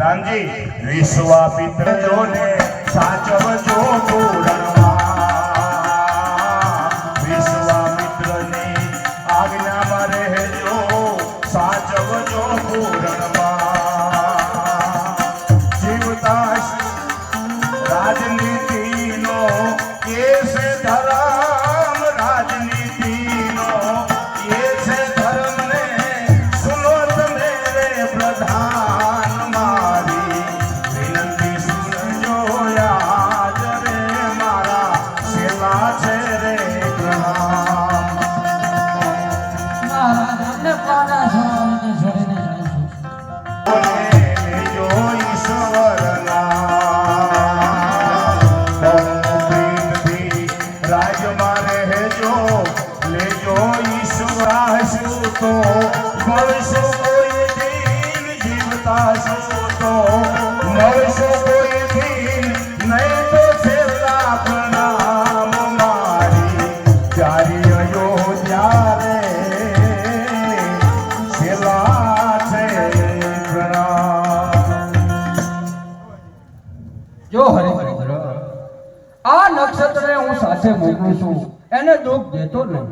રાજી વિશ્વામિત્ર જોને સાચવજો. પ્રીતથી રાજમાં રહેજો લેજો ઈશ્વરાશું તો મળશો કોઈ દિન જીવતા શું તો મળશો કોઈ દિન નહીં તો છેલ્લા પ્રણામ મારી ચારી અયોધ્યા રે છેલ્લા છે પ્રણામ જો હરિચંદ્ર આ હું મોકલું છું એને દુઃખ દેતો નહીં.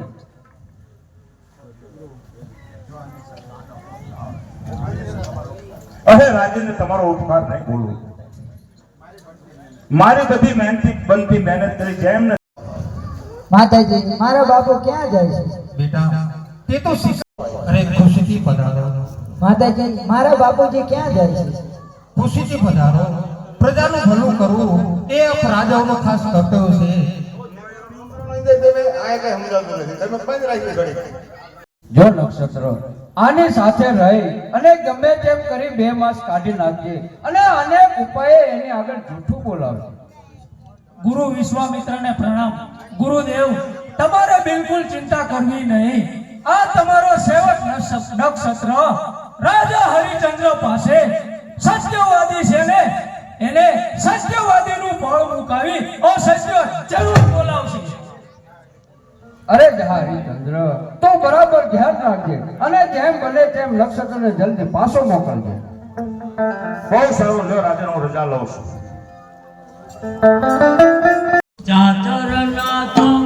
અહે રાજેને તમારો ઉપકાર નહીં બોલું. મારી બધી મહેનતી બનતી મહેનત કરી જેમ ને માતાજી મારા બાપુ ક્યાં જાય છે? બેટા તે તો અરે ખુશીથી પધારો. માતાજી મારા બાપુજી ક્યાં જાય છે? ખુશીથી પધારો. પ્રજાનું ભલું કરવું એ રાજાઓનો ખાસ કર્તવ્ય છે. જો નક્ષત્ર, આની સાથે રહી અને ગમે તેમ કરી બે માસ કાઢી નાખજે અને અનેક ઉપાયે એની આગળ જૂઠું બોલાવે ગુરુ વિશ્વામિત્રને પ્રણામ. ગુરુદેવ, તમારે બિલકુલ ચિંતા કરવી નહીં. આ તમારો સેવક નક્ષત્ર, રાજા હરિચંદ્ર પાસે સત્યવાદી છે ને? એને સત્યવાદીનું બળ મુકાવી અસત્ય જરૂર બોલાવશે. અરે હરિચંદ્ર તો બરાબર ધ્યાન રાખજે અને જેમ બને તેમ નક્ષત્રને જલ્દી પાછો મોકલજે. બહુ સારું લ્યો હું રજા લઉં છું. ચાચર